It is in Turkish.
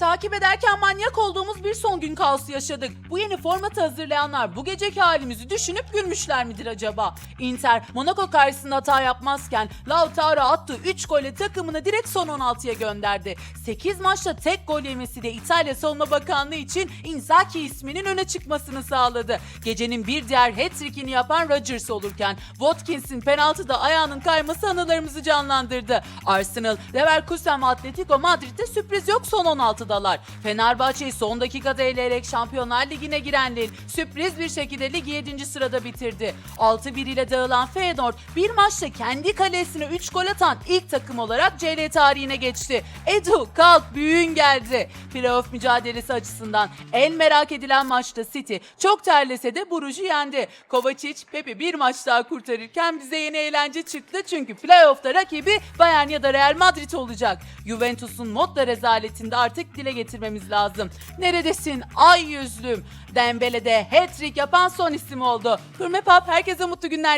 Takip ederken manyak olduğumuz bir son gün kaosu yaşadık. Bu yeni formatı hazırlayanlar bu geceki halimizi düşünüp gülmüşler midir acaba? Inter, Monaco karşısında hata yapmazken Lautaro attığı 3 golle takımını direkt son 16'ya gönderdi. 8 maçta tek gol yemesi de İtalya Savunma Bakanlığı için Inzaghi isminin öne çıkmasını sağladı. Gecenin bir diğer hat-trick'ini yapan Rodgers olurken Watkins'in penaltıda ayağının kayması anılarımızı canlandırdı. Arsenal, Leverkusen ve Atletico Madrid'de sürpriz yok son 16'dalar. Fenerbahçe'yi son dakikada eleyerek Şampiyonlar Ligi'ne giren sürpriz bir şekilde ligi 7. sırada bitirdi. 6-1 ile dağılan Feyenoord bir maçta kendi kalesine 3 gol atan ilk takım olarak CL tarihine geçti. Edu kalk büyüğün geldi. Playoff mücadelesi açısından en merak edilen maçta City çok terlese de Bruges'u yendi. Kovacic, Pepe bir maç daha kurtarırken bize yeni eğlence çıktı çünkü playoff'ta rakibi Bayern ya da Real Madrid olacak. Juventus'un modda rezaletinde artık dile getirmemiz lazım. Neredesin ay yüzlüm? Dembele de hat-trick yapan son isim oldu. Hürme Pap herkese mutlu günler